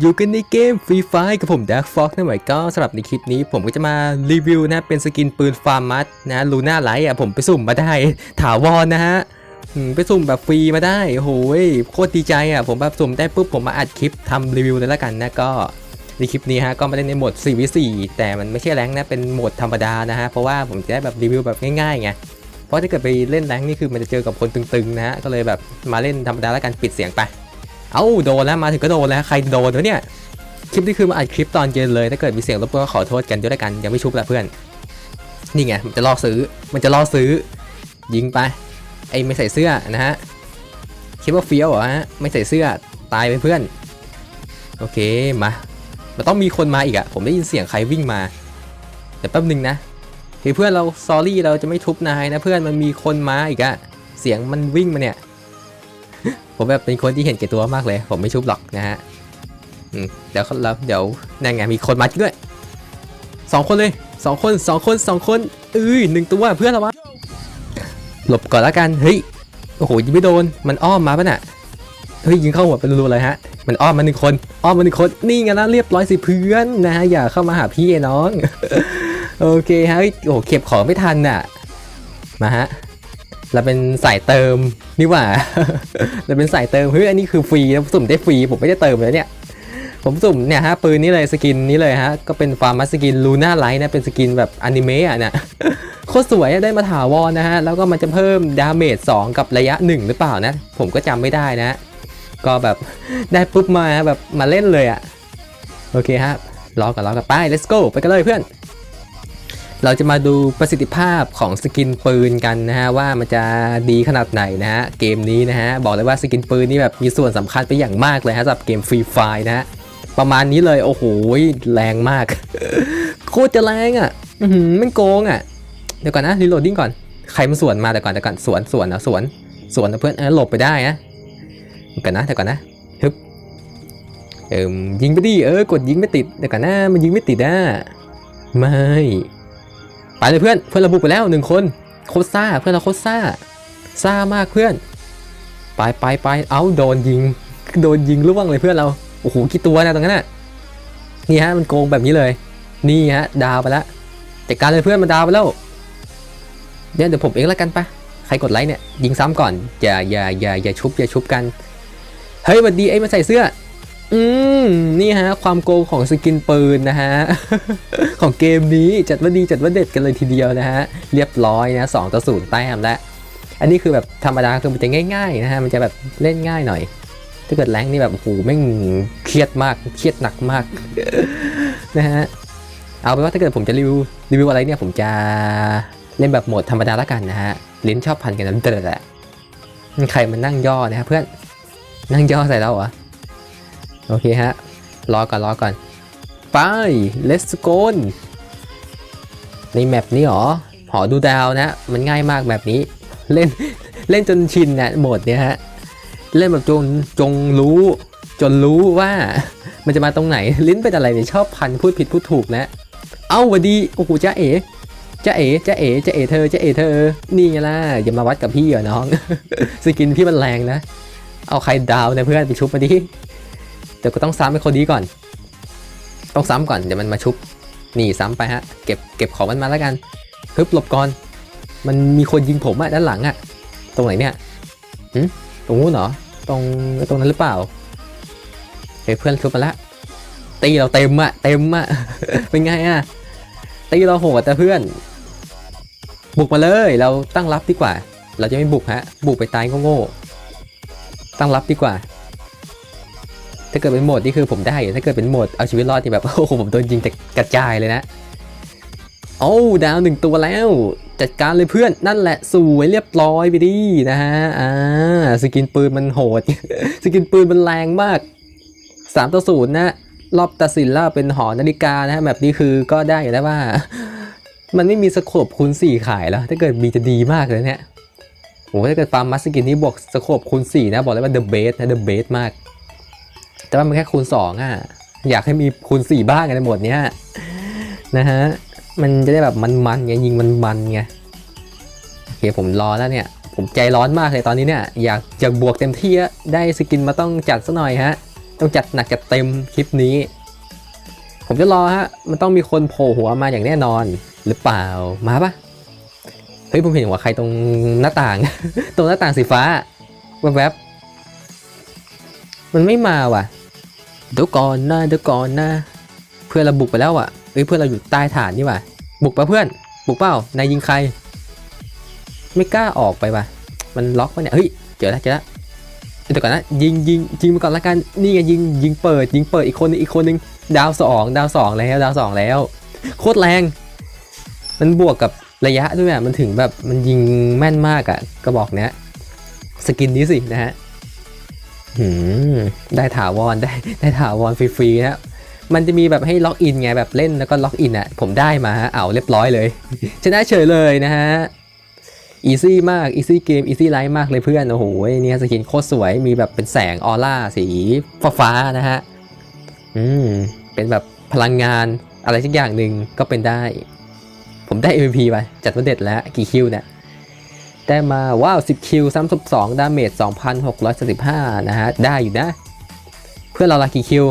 อยู่กันในเกมฟรีไฟกับผม Dark Fox นะหมายก็สำหรับในคลิปนี้ผมก็จะมารีวิวนะ เป็นสกินปืนฟาร์มัสนะลูน่าไลท์อะผมไปสุ่มมาได้ ถาวรนะฮะไปสุ่มแบบฟรีมาได้โอ้โหยโคตรดีใจอะผมแบบสุ่มได้ปุ๊บผมมาอัดคลิปทำรีวิวเลยละกันนะก็ในคลิปนี้ฮะก็มาเล่นในโหมด 4v4 แต่มันไม่ใช่แรงนะเป็นโหมดธรรมดานะฮะเพราะว่าผมจะได้แบบรีวิวแบบง่ายๆไงเพราะถ้าเกิดไปเล่นแรงนี่คือมันจะเจอกับคนตึงๆนะฮะก็เลยแบบมาเล่นธรรมดาแล้วกันปิดเสียงไป เอ้าโดนแล้วมาถึงก็โดนแล้วใครโดนวะเนี่ยคลิปนี้คือมาอัดคลิปตอนเย็นเลยถ้าเกิดมีเสียงรบกวนก็ขอโทษกันด้วยกันยังไม่ชุบละเพื่อนนี่ไงมันจะล่อซื้อมันจะล่อซื้อ ยิงไปไอ้ไม่ใส่เสื้อนะฮะคิดว่าเฟี้ยวเหรอฮะไม่ใส่เสื้อตายไปเพื่อนโอเคมามันต้องมีคนมาอีกอะผมได้ยินเสียงใครวิ่งมาเดี๋ยวแป๊บนึงนะเฮ้ยเพื่อนเราซอรี่เราจะไม่ทุบนายนะเพื่อนมันมีคนมาอีกอะเสียงมันวิ่งมาเนี่ย ผมแบบเป็นคนที่เห็นแก่ตัวมากเลย ผมไม่ชุบหรอกนะฮะเดี๋ยวเขาแล้วเดี๋ยวนั่นไงมีคนมาด้วยสองคนเลยสองคนสองคนสองคนเอ้ยหนึ่งตัวเพื่อนเราวะหลบก่อนละกันเฮ้ยโอ้โหยิงไม่โดนมันอ้อมมาปะน่ะเฮ้ยยิงเข้าหัวเป็นรูเลยฮะมันอ้อมมาหนึ่งคนอ้อมมาหนึ่งคนนี่ไงนะเรียบร้อยสิเพื่อนนะฮะอย่าเข้ามาหาพี่น้องโอเคฮะโอ้โหเก็บของไม่ทันน่ะมาฮะ เราเป็นสายเติมนี่หว่า เราเป็นสายเติมเฮ้ยอันนี้คือฟรีนะสุ่มได้ฟรีผมไม่ได้เติมเลยเนี่ย ผมสุ่มเนี่ยฮะปืนนี้เลยสกินนี้เลยฮะก็เป็นฟาร์มัสสกินลูน่าไลท์นะเป็นสกินแบบอนิเมะอะนะโคตรสวยได้มาถาวรนะฮะแล้วก็มันจะเพิ่มดาเมจ2กับระยะ 1 หรือเปล่านะ ผมก็จำไม่ได้นะ ก็แบบได้ปุ๊บมาแบบมาเล่นเลยอะโอเคฮะรอกันรอกันไป let's go ไปกันเลยเพื่อน เราจะมาดูประสิทธิภาพของสกินปืนกันนะฮะว่ามันจะดีขนาดไหนนะฮะเกมนี้นะฮะบอกเลยว่าสกินปืนนี่แบบมีส่วนสำคัญไปอย่างมากเลยฮะสำหรับเกมฟรีไฟนะฮะประมาณนี้เลยโอ้โหแรงมาก โคตรจะแรงอะมันโกงอะเดี๋ยวก่อนนะรีโหลดดิ้งก่อนใครมาสวนมาแต่ก่อนแต่ก่อนสวนสวนนะสวนสวนนะเพื่อนเออหลบไปได้นะเดี๋ยวก่อนนะแต่ก่อนนะฮึบเอิมยิงไปดิเออกดยิงไม่ติดเดี๋ยวก่อนนะมันยิงไม่ติดอะไม่ ไปเลยเพื่อนเพื่อนเราบุไปแล้วหนึ่งคนโคตรซ่าเพื่อนเราโคตรซ่าซ่ามากเพื่อน ไปไปไปเอาโดนยิง โดนยิงล่วงเลยเพื่อนเราโอ้โหกี่ตัวนะตรงนั้นน่ะนี่ฮะมันโกงแบบนี้เลย นี่ฮะดาวไปแล้วจัดการเลยเพื่อนมันดาวไปแล้วเดี๋ยวเดี๋ยวผมเองแล้วกันปะใครกดไลค์เนี่ยยิงซ้ำก่อนอย่าอย่าอย่าอย่าชุบอย่าชุบกันเฮ้ยวันดีไอ้มาใส่เสื้อ อืม นี่ฮะ ความโกงของสกินปืนนะฮะ ของเกมนี้จัดว่าดีจัดว่าเด็ดกันเลยทีเดียวนะฮะ เรียบร้อยนะสองต่อศูนย์แต้มแล้วอันนี้คือแบบธรรมดาคือมันจะง่ายๆนะฮะ มันจะแบบเล่นง่ายหน่อย ถ้าเกิดแรงนี่แบบโอ้โหแม่งเครียดมากเครียดหนักมากนะฮะเอาเป็นว่าถ้าเกิดผมจะรีวิวรีวิวอะไรเนี่ยผมจะเล่นแบบโหมดธรรมดาละกันนะฮะลิ้นชอบพันกันนั่นเตอแหละมีใครมันนั่งย่อนะฮะเพื่อนนั่งย่อใส่เราเหรอ โอเคฮะ รอก่อนรอก่อน ไป let's go ในแมปนี้หรอ หอดูดาวนะ มันง่ายมากแบบนี้ เล่นเล่นจนชินนะโหมดเนี้ยฮะ เล่นแบบจนจงรู้ จนรู้ว่า มันจะมาตรงไหน ลิ้นเป็นอะไรเนี่ยชอบพันพูดผิดพูดถูกนะ เอ้าวัดดี โอ้โหจ้าเอ๋จ้าเอ๋จ้าเอ๋จ้าเอ๋เธอจ้าเอ๋เธอ นี่ไงล่ะ อย่ามาวัดกับพี่เหรอน้อง สกินพี่มันแรงนะ เอาใครดาวนี่ยเพื่อนไปชุบมาดิ แต่ก็ต้องซ้ำให้คนดีก่อน ต้องซ้ำก่อนเดี๋ยวมันมาชุบหนีซ้ำไปฮะ เก็บเก็บของมันมาแล้วกันฮึบหลบก่อน มันมีคนยิงผมอะด้านหลังอะตรงไหนเนี่ยหึตรงนู้นเหรอตรงตรงนั้นหรือเปล่าเฮ้ยเพื่อนชุบมาละตีเราเต็มอะเต็มอะเป็นไงอะตีเราโหดแต่เพื่อน บุกมาเลย เราตั้งรับดีกว่า เราจะไม่บุกฮะ บุกไปตายโง่ๆตั้งรับดีกว่า ถ้าเกิดเป็นโหมดนี่คือผมได้ถ้าเกิดเป็นโหมดเอาชีวิตรอดที่แบบโอ้โหผมโดนยิงแต่กระจายเลยนะโอ้ดาวหนึ่งตัวแล้ว จัดการเลยเพื่อนนั่นแหละสวยเรียบร้อยไปดีนะฮะอ่าสกินปืนมันโหด สกินปืนมันแรงมากสามต่อศูนย์นะรอบตัดสินแล้วเป็นหอนาฬิกานะฮะแบบนี้คือก็ได้อยู่แล้วว่า มันไม่มีสโคปคูณ4ขายแล้ว ถ้าเกิดมีจะดีมากเลยเนี่ยโอ้ถ้าเกิดฟาร์มมัสกินนี่บวกสโคปคูณ4นะบอกเลยว่า the best นะ the best มาก แต่ว่ามันแค่คูณ 2อะอยากให้มีคูณ 4 บ้างในหมดเนี้ยนะฮะมันจะได้แบบมันๆไงยิงมันๆไงโอเคผมรอแล้วเนี่ย ผมใจร้อนมากเลยตอนนี้เนี่ย อยากอยากบวกเต็มที่ได้สกินมาต้องจัดซะหน่อยฮะ ต้องจัดหนักจัดเต็มคลิปนี้ ผมจะรอฮะมันต้องมีคนโผล่หัวมาอย่างแน่นอนหรือเปล่ามาปะเฮ้ยผมเห็นหัวใครตรงหน้าต่าง ตรงหน้าต่างสีฟ้าแวบๆมันไม่มาว่ะ เดี๋ยวก่อนนะเดี๋ยวก่อนนะเพื่อนเราบุกไปแล้วอะเอ้ยเพื่อนเราอยู่ใต้ฐานนี่ว่ะบุกปะเพื่อน บุกเปล่านายยิงใคร ไม่กล้าออกไปว่ะมันล็อกปะเนี่ยเฮ้ยเจอแล้วเจอแล้วเดี๋ยวก่อนนะยิงยิงยิงไปก่อนละกันนี่ไงยิงยิงเปิด ยิงเปิดอีกคนนึงอีกคนนึงดาวสองดาวสองแล้วดาวสองแล้ว โคตรแรง มันบวกกับระยะด้วยอะมันถึงแบบมันยิงแม่นมากอะกระบอกเนี้ยสกินนี้สินะฮะ ได้ถาวรได้ได้ถาวรฟรีๆนะมันจะมีแบบให้ล็อกอินไงแบบเล่นแล้วก็ล็อกอินอะ ผมได้มาฮะเอาเรียบร้อยเลย ชนะเฉยเลยนะฮะอีซี่มากอีซี่เกมอีซี่ไลฟ์มากเลยเพื่อนโอ้โหเนี่ยสกินโคตรสวยมีแบบเป็นแสงออร่าสีฟ้าๆนะฮะอืมเป็นแบบพลังงานอะไรสักอย่างหนึ่งก็เป็นได้ ผมได้ MVP ไปจัดว่าเด็ดแล้วกี่คิวเนี่ย ได้มาว้าว 10 คิว 32 ดาเมจ 2,635 นะฮะ ได้อยู่นะ เพื่อนเราละกี่คิว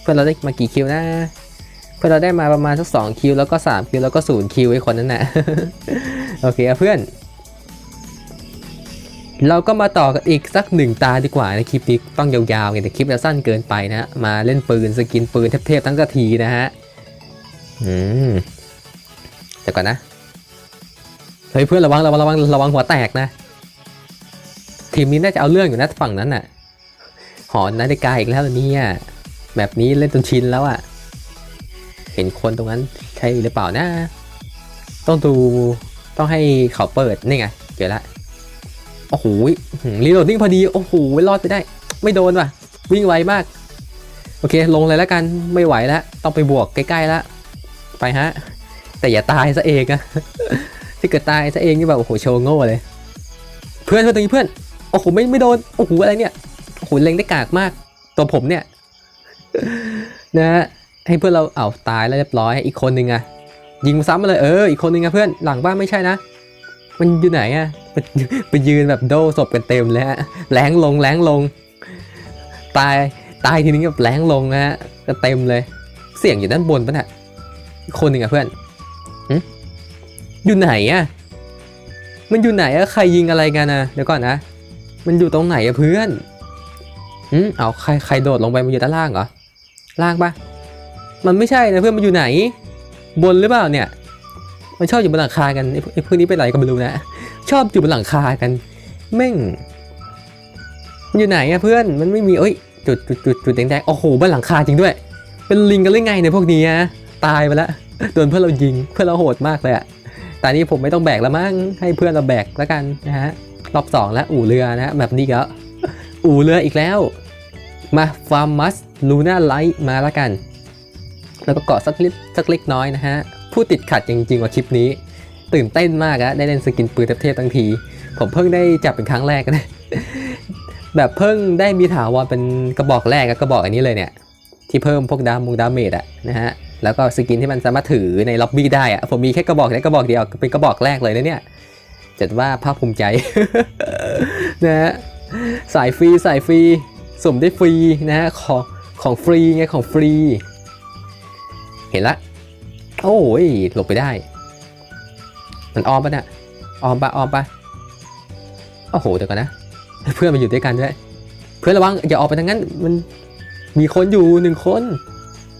เพื่อนเราได้มากี่คิวนะ เพื่อนเราได้มาประมาณสัก 2 คิว แล้วก็ 3 คิว แล้วก็ 0 คิวไอ้คนนั้นนะโอเคอะเพื่อน เราก็มาต่อกันอีกสักหนึ่งตาดีกว่าในคลิปนี้ต้องยาวๆไงแต่คลิปจะสั้นเกินไปนะ มาเล่นปืนสกินปืนเทพๆทั้งกะทีนะฮะ อืมเดี๋ยวก่อนนะ เฮ้ยเพื่อนระวังระวังระวังระวังหัวแตกนะ ทีมนี้น่าจะเอาเรื่องอยู่นะฝั่งนั้นน่ะ หอนาฬิกาอีกแล้วเนี่ย แบบนี้เล่นจนชินแล้วอะ่ะ เห็นคนตรงนั้นใช่หรือเปล่านะ ต้องดูต้องให้เขาเปิดนี่ไงเจอละโอ้โหรีโหลดนิ่งพอดี โอ้โหรอดไปได้ ไม่โดนว่ะ วิ่งไวมาก โอเค ลงเลยแล้วกัน ไม่ไหวแล้ว ต้องไปบวกใกล้ๆแล้ว ไปฮะ แต่อย่าตายซะเองอะ ที่เกิดตายซะเองนี่แบบโอ้โหโชว์โง่เลย เพื่อนเพื่อนตรงนี้เพื่อนโอ้โหไม่ไม่โดนโอ้โหอะไรเนี่ยโอ้โหเล็งได้กากมาก ตัวผมเนี่ย นะฮะให้เพื่อนเราเอาตายแล้วเรียบร้อยอีกคนนึงอะยิงซ้ำมาเลยเอออีกคนนึงอะเพื่อนหลังบ้านไม่ใช่นะมันอยู่ไหนอะไปไปยืนแบบโดศพกันเต็มเลยฮะแรงลงแรงลง ตายตายทีนี้แบบแรงลงนะฮะก็เต็มเลย เสียงอยู่ด้านบนปะเนี่ยคนหนึ่งอะเพื่อน อยู่ไหนอะมันอยู่ไหนอะใครยิงอะไรกันนะเดี๋ยวก่อนนะ มันอยู่ตรงไหนอะเพื่อนอืมเอาใครใครโดดลงไปมันอยู่ด้านล่างเหรอ ล่างปะมันไม่ใช่นะเพื่อนมันอยู่ไหน บนหรือเปล่าเนี่ย มันชอบอยู่บนหลังคากันไอ้พวกไอ้พวกนี้เป็นอะไรก็ไม่รู้นะ ชอบอยู่บนหลังคากันแม่งมันอยู่ไหนอะเพื่อน มันไม่มีเอ้ย จุดจุดจุดจุดแดงๆ โอ้โหบนหลังคาจริงด้วย เป็นลิงกันหรือไงในยพวกนี้อะตายไปแล้ว โดนเพื่อนเรายิง เพื่อนเราโหดมากเลยอะ ต่นี้ผมไม่ต้องแบกแล้วมั้งให้เพื่อนเราแบกแล้วกันนะฮะรอบสองแล้วอู่เรือนะฮะแบบนี้ก็อู่เรืออีกแล้ว มาฟาร์มัสลูน่าไลท์มาแล้วกัน แล้วก็เกาะสักนิดสักเล็กน้อยนะฮะผู้ติดขัดจริงๆว่าคลิปนี้ ตื่นเต้นมากอะได้เล่นสกินปืนเทพๆทั้งที ผมเพิ่งได้จับเป็นครั้งแรกนะแบบเพิ่งได้มีถาวรเป็นกระบอกแรกอะกระบอกอันนี้เลยเนี่ย ที่เพิ่มพวกดามุงดาเมจอะนะฮะ แล้วก็สกินที่มันสามารถถือในล็อบบี้ได้อะผมมีแค่กระบอกนี้กระบอกเดียวเป็นกระบอกแรกเลยนะเนี่ยจัดว่าภาคภูมิใจนะฮะสายฟรีสายฟรีสุ่มได้ฟรีนะฮะของของฟรีไงของฟรี เห็นละ โอ้ยหลบไปได้ มันออมปะเนี่ยออมปะออมปะโอ้โหเดี๋ยวก่อนนะ เพื่อนมาอยู่ด้วยกันด้วยเพื่อนระวังอย่าออกไปทางนั้นมันมีคนอยู่หนึ่งคน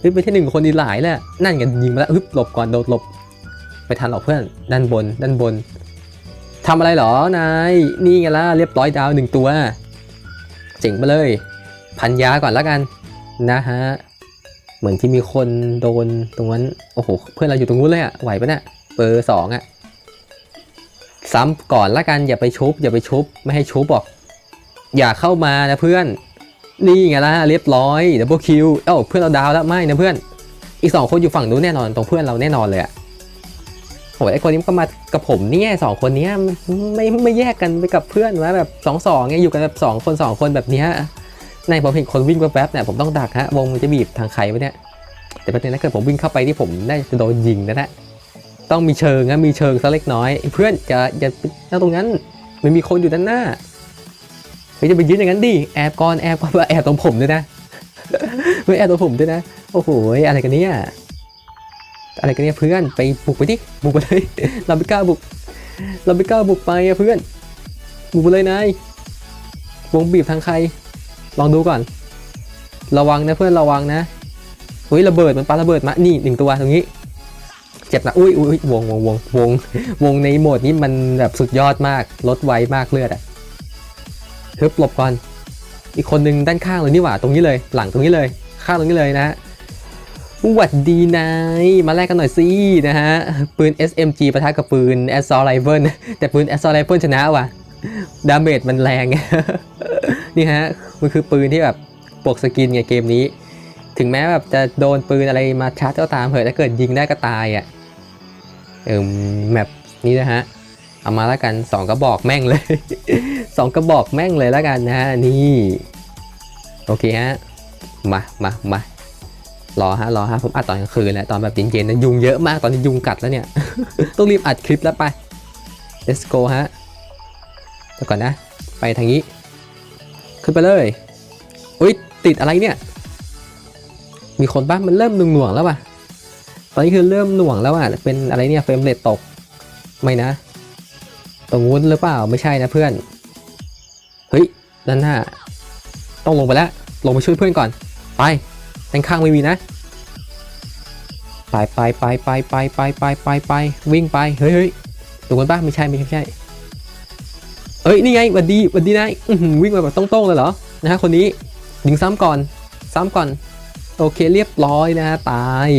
เฮ้ยไม่ใช่หนึ่งคนดีหลายแหละนั่นกันยิงมาแล้วฮึบหลบก่อนโดดหลบไปทันหรอกเพื่อนด้านบนด้านบนทำอะไรเหรอนายนี่ไงล่ะเรียบร้อยดาวหนึ่งตัว เจ๋งไปเลย พันยาก่อนแล้วกันนะฮะเหมือนที่มีคนโดนตรงนั้นโอ้โหเพื่อนเราอยู่ตรงนู้นเลยอะไหวปะเนี่ยเบอร์สองอะซ้ำก่อนละกันอย่าไปชุบอย่าไปชุบไม่ให้ชุบบอกอย่าเข้ามานะเพื่อน นี่ไงล่ะเรียบร้อยดับเบิลคิวเอ้าเพื่อนเราดาวแล้วไม่นะเพื่อนอีกสองคนอยู่ฝั่งนู้นแน่นอนตรงเพื่อนเราแน่นอนเลยอะโอ้ยไอคนนี้ก็มากับผมเนี่ยสองคนเนี้ยไม่ไม่แยกกันไปกับเพื่อนวะแบบสองสองไงอยู่กันแบบสองคนสองคนแบบเนี้ยในผมเห็นคนวิ่งแวบๆเนี่ยผมต้องดักฮะวงมันจะบีบทางใครวะเนี่ยแต่ประเด็นถ้าเกิดผมวิ่งเข้าไปที่ผมได้จะโดนยิงนะนะต้องมีเชิงนะมีเชิงสักเล็กน้อย เพื่อนจะอย่านั่งตรงนั้นมันมีคนอยู่ด้านหน้า ฮ้ยจะไปยืนอย่างนั้นดิแอบก่อนแอบก่อนว่าแอบตรงผมด้วยนะเฮ้ยแอบตรงผมด้วยนะโอ้โหอะไรกันเนี่ยอะไรกันเนี่ยเพื่อนไปบุกไปดิบุกไปเลยเราไม่กล้าบุก เราไม่กล้าบุกไปอะเพื่อนบุกไปเลยนายวงบีบทางใคร ลองดูก่อน ระวังนะเพื่อนระวังนะเฮ้ยระเบิดมันปาระเบิดมานี่หนึ่งตัวตรงนี้เจ็บนะอุ้ยอุ้ยวงวงวงวงวงในโหมดนี้มันแบบสุดยอดมากลดไวมากเลือดอะ ฮึบหลบก่อน อีกคนนึงด้านข้างเลยนี่หว่า ตรงนี้เลย หลังตรงนี้เลย ข้างตรงนี้เลยนะหวัดดีนายมาแลกกันหน่อยสินะฮะ ปืน SMG ประทะกับปืน Assault Rifle แต่ปืน Assault Rifle ชนะว่ะ ดาเมจมันแรง นี่ฮะ มันคือปืนที่แบบปกสกินไงเกมนี้ ถึงแม้แบบจะโดนปืนอะไรมาชาร์จก็ตามเหอะถ้าเกิดยิงได้ก็ตายอะ เออแมปนี้นะฮะ เอามาแล้วกัน 2 กระบอกแม่งเลย 2 กระบอกแม่งเลยแล้วกันนะฮะนี่โอเคฮะมามามารอฮะรอฮะผมอัดตอนกลางคืนแหละตอนแบบเย็นๆนะยุงเยอะมากตอนนี้ยุงกัดแล้วเนี่ย ต้องรีบอัดคลิปแล้วไป let's go ฮะเดี๋ยวก่อนนะ ไปทางนี้ ขึ้นไปเลยอุ้ยติดอะไรเนี่ย มีคนบ้างมันเริ่มหน่วงๆแล้วว่ะตอนนี้คือเริ่มหน่วงแล้วอะเป็นอะไรเนี่ยเฟรมเรทตก ไม่นะ ตรงนู้นหรือเปล่าไม่ใช่นะเพื่อน เฮ้ยด้านหน้า ต้องลงไปแล้ว ลงไปช่วยเพื่อนก่อน ไปด้านข้างไม่มีนะ ไปไปไปไปไปไปไปไปไปวิ่งไป เฮ้ยเฮ้ยตรงนั้นป้าไม่ใช่ไม่ใช่ไม่ใช่ เอ้ยนี่ไงวัดดีวัดดีนายวิ่งมาแบบต้องๆเลยเหรอ นะฮะคนนี้ยิงซ้ำก่อน ซ้ำก่อน โอเคเรียบร้อยนะฮะตาย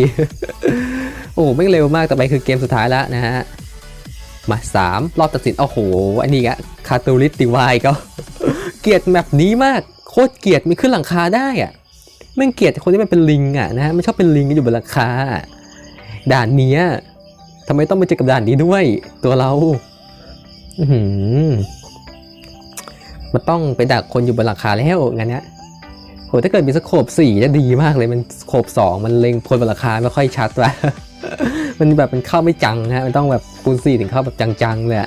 โอ้ไม่เร็วมากแต่ไปคือเกมสุดท้ายแล้วนะฮะ มาสามรอบตัดสินโอ้โหอันนี้อะคาตูริสติวายก็เกลียดแบบนี้มากโคตรเกลียดมีขึ้นหลังคาได้อะม่งเกลียดคนที่มันเป็นลิงอะนะฮะไม่ชอบเป็นลิงอยู่บนหลังคาด่านเนี้ทำไมต้องมาเจอกับด่านนี้ด้วย ตัวเราอือหือมันต้องไปดักคนอยู่บนหลังคาแล้วงั้นเนี้ยโหถ้าเกิดมีสโคปสี่จะดีมากเลยมันสโคปสองมันเล็งคนบนราคาไม่ค่อยชัดว่ะ มันแบบมันเข้าไม่จังฮะมันต้องแบบคูณสี่ถึงเข้าแบบจังๆเลย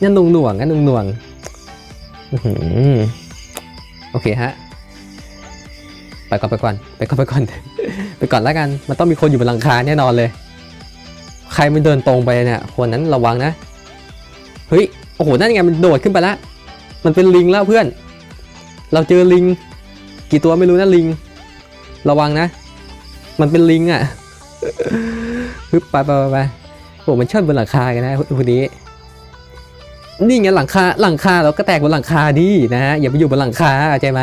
นี่นุ่งหน่วงๆนะนุ่งหน่วงๆโอเคฮะไปก่อนไปก่อนไปก่อนไปก่อนไปก่อนแล้วกัน มันต้องมีคนอยู่บนหลังคาแน่นอนเลย ใครมันเดินตรงไปเนี่ยคนนั้นระวังนะเฮ้ยโอ้โหนั่นไงมันโดดขึ้นไปแล้วมันเป็นลิงแล้วเพื่อน เราเจอลิง กี่ตัวไม่รู้นะลิง ระวังนะ มันเป็นลิงอะ ฮึบไปไปไปโอ้มันเชิดบนหลังคากันนะพอดีนี่ไงหลังคาหลังคาเราก็แตกบนหลังคาดินะฮะอย่าไปอยู่บนหลังคาใจไหม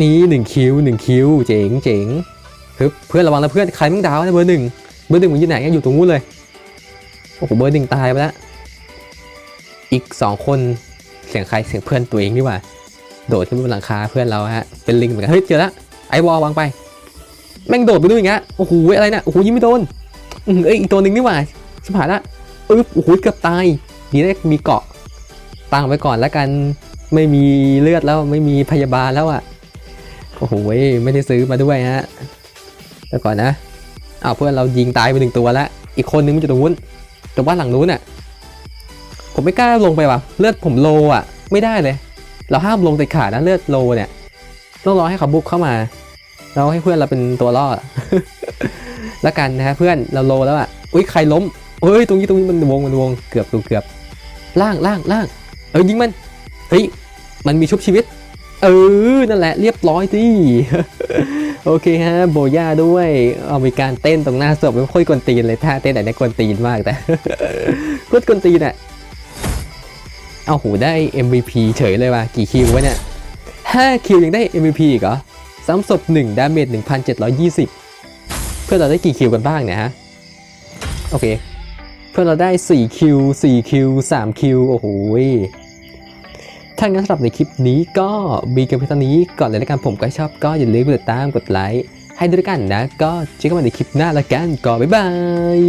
นี่หนึ่งคิวหนึ่งคิวเจ๋งเจ๋งฮึบเพื่อนระวังนะเพื่อนใครมึงดาวนะเบอร์หนึ่งเบอร์หนึ่งมันอยู่ไหนอะอยู่ตรงนู้นเลยโอ้โหเบอร์หนึ่งตายไปแล้วอีกสองคนเสียงใครเสียงเพื่อนตัวเองดีกว่า โดดขึ้นบนหลังคาเพื่อนเราฮะเป็นลิงเหมือนกันเฮ้ยเจอแล้วไอวอลวางไป แม่งโดดไปด้วยอย่างเงี้ยโอ้โหอะไรนะโอ้โหยิงไม่โดนอืมเอ้ยอีกตัวหนึ่งนี่หว่าชิบหายละอึ๊บโอ้โหเกือบตายดีนะมีเกาะตั้งไว้ก่อนแล้วกันไม่มีเลือดแล้วไม่มีพยาบาลแล้วอะโอ้โหไม่ได้ซื้อมาด้วยฮะแต่ก่อนนะอ้าวเพื่อนเรายิงตายไปหนึ่งตัวแล้วอีกคนนึงมันอยู่ตรงนู้นตรงบ้านหลังนู้นอะผมไม่กล้าลงไปว่ะเลือดผมโลอะ ไม่ได้เลย เราห้ามลงเด็ดขาดนะเลือดโลเนี่ยต้องรอให้เขาบุกเข้ามา เราให้เพื่อนเราเป็นตัวล่อแล้วกันนะฮะเพื่อนเราโลแล้วอะอุ้ยใครล้มเฮ้ยตรงนี้ตรงนี้มันวงมันวงเกือบดูเกือบล่างล่างล่างเออยิงมันเฮ้ยมันมีชุบชีวิต เออนั่นแหละเรียบร้อยสิโอเคฮะโบย่าด้วยเอามีการเต้นตรงหน้าศพไม่ค่อยกวนตีนเลยท่าเต้นไหนได้กวนตีนมากแต่กดกวนตีนอะเอาหูได้ MVP เฉยเลยว่ะกี่คิววะเนี่ย5คิวยังได้ MVP อีกเหรอ ซ้ำศพ1ดาเมจ1,720 เพื่อนเราได้กี่คิวกันบ้างเนี่ยฮะ โอเค เพื่อนเราได้4คิว4คิว3คิวโอ้โหถ้างั้นสำหรับในคลิปนี้ก็มีกันเพียงเท่านี้ก่อนเลยล้วกันผมก็ชอบก็อย่าลืมกดติดตามกดไลค์ให้ด้วยกันนะ ก็เจอกันใหม่ในคลิปหน้าละกันก็บ๊ายบาย